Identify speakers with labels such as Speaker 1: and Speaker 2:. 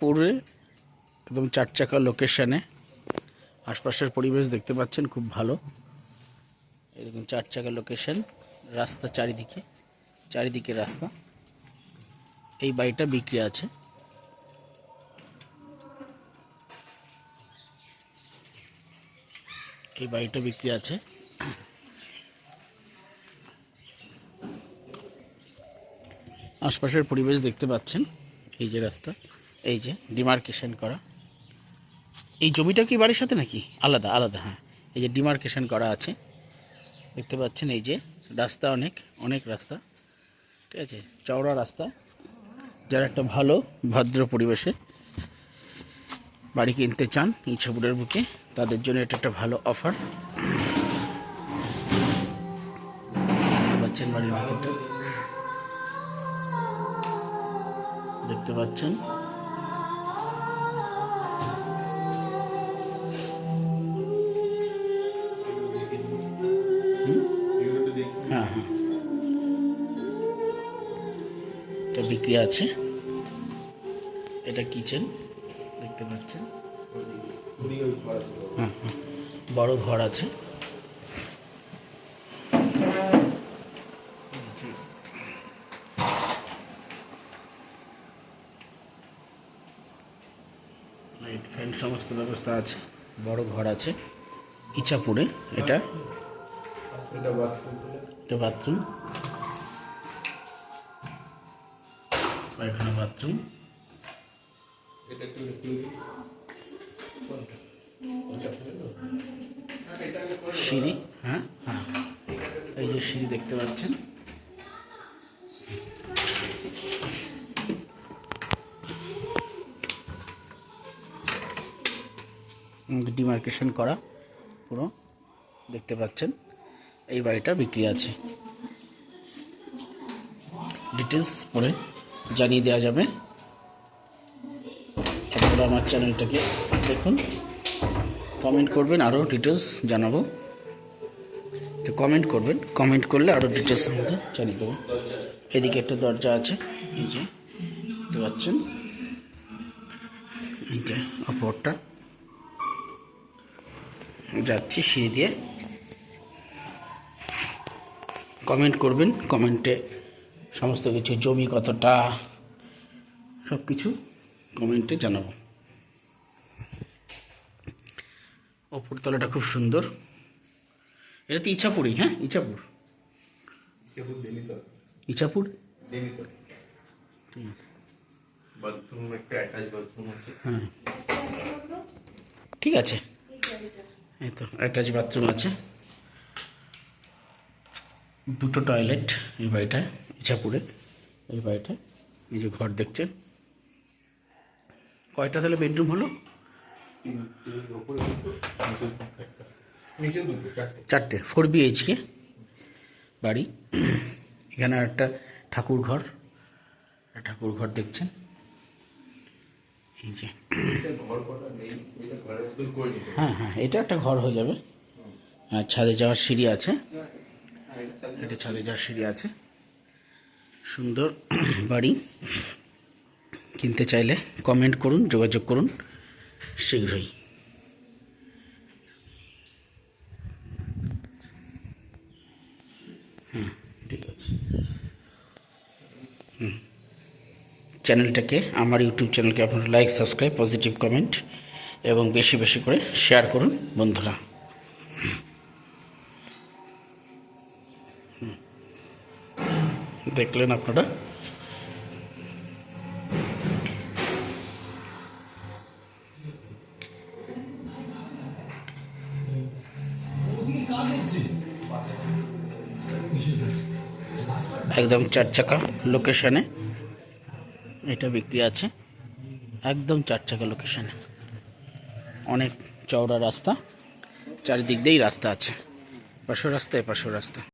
Speaker 1: ইছাপুরে একদম চার চাকা লোকেশানে আশপাশের পরিবেশ দেখতে পাচ্ছেন, খুব ভালো। এরকম চার চাকা লোকেশন রাস্তা চারিদিকে চারিদিকে রাস্তা। এই বাড়িটা বিক্রি আছে। এই বাড়িটা বিক্রি আছে। আশপাশের পরিবেশ দেখতে পাচ্ছেন, এই যে রাস্তা। এই যে ডিমার্কেশন করা। এই জমিটা কি বাড়ির সাথে নাকি? আলাদা আলাদা হ্যাঁ। এই যে ডিমার্কেশন করা আছে। দেখতে পাচ্ছেন এই যে, রাস্তা অনেক অনেক রাস্তা। ঠিক আছে? চওড়া রাস্তা। যারা একটা ভালো, ভদ্র পরিবেশে বাড়ি কিনতে চান ইচ্ছাপুরের বুকে, তাদের জন্য এটা একটা ভালো অফার দেখতে পাচ্ছেন বাড়ির ভেতরটা। দেখতে পাচ্ছেন। এটা বিক্রি আছে। এটা কিচেন, দেখতে পাচ্ছেন। বড় ঘর আছে। লাইট ফ্যান সমস্ত ব্যবস্থা আছে। বড় ঘর আছে। ইচাপুরে এটা। এটা বাথরুম পায়খানা বাথরুম। সিঁড়ি হ্যাঁ হ্যাঁ। এই যে সিঁড়ি দেখতে পাচ্ছেন। ডিমার্কেশন করা পুরো দেখতে পাচ্ছেন। এই বাড়িটা বিক্রি আছে। ডিটেলস পরে জানিয়ে দেওয়া যাবে। আপনারা আমার চ্যানেলটাকে দেখুন। কমেন্ট করবেন আরও ডিটেলস জানাব। একটু কমেন্ট করবেন। কমেন্ট করলে আরও ডিটেলস আমাদের জানিয়ে দেবো। এদিকে একটা দরজা আছে, এই যে, দেখতে পাচ্ছেন? এই যে, অপরটা। যাচ্ছি সিঁড়ি দিয়ে। কমেন্ট করবেন কমেন্টে সমস্ত কিছু জমি কতটা সব কিছু কমেন্টে জানাব। ওপরতলাটা খুব সুন্দর। এটা তো ইচ্ছাপুরই হ্যাঁ
Speaker 2: বাথরুম আছে।
Speaker 1: হ্যাঁ। ঠিক আছে। এই তো অ্যাটাচ বাথরুম আছে। দুটো টয়লেট এই বাড়িটায় ইচ্ছাপুরে এই বাড়িটায় যে ঘর দেখছেন। কয়টা তাহলে বেডরুম হলো?
Speaker 2: চারটে
Speaker 1: ফোর বিএইচকে বাড়ি। এখানে একটা ঠাকুর ঘর ঠাকুর ঘর দেখছেন। এই যে। হ্যাঁ হ্যাঁ এটা একটা ঘর হয়ে যাবে। আর ছাদে যাওয়ার সিঁড়ি আছে। এটা ছাদে যার সিঁড়ি আছে। সুন্দর বাড়ি। কিনতে চাইলে কমেন্ট করুন, যোগাযোগ করুন, শীঘ্রই। হুম, ঠিক আছে। হুম। চ্যানেলটাকে, আমার ইউটিউব চ্যানেলকে আপনারা লাইক সাবস্ক্রাইব পজিটিভ কমেন্ট এবং বেশি বেশি করে শেয়ার করুন, বন্ধুরা। দেখলেন আপনারা? একদম চার চাকা লোকেশনে এটা বিক্রি আছে। একদম চার চাকা লোকেশনে। অনেক চওড়া রাস্তা, চারিদিক দিয়েই রাস্তা আছে। পাশেও রাস্তা এ পাশেও রাস্তা।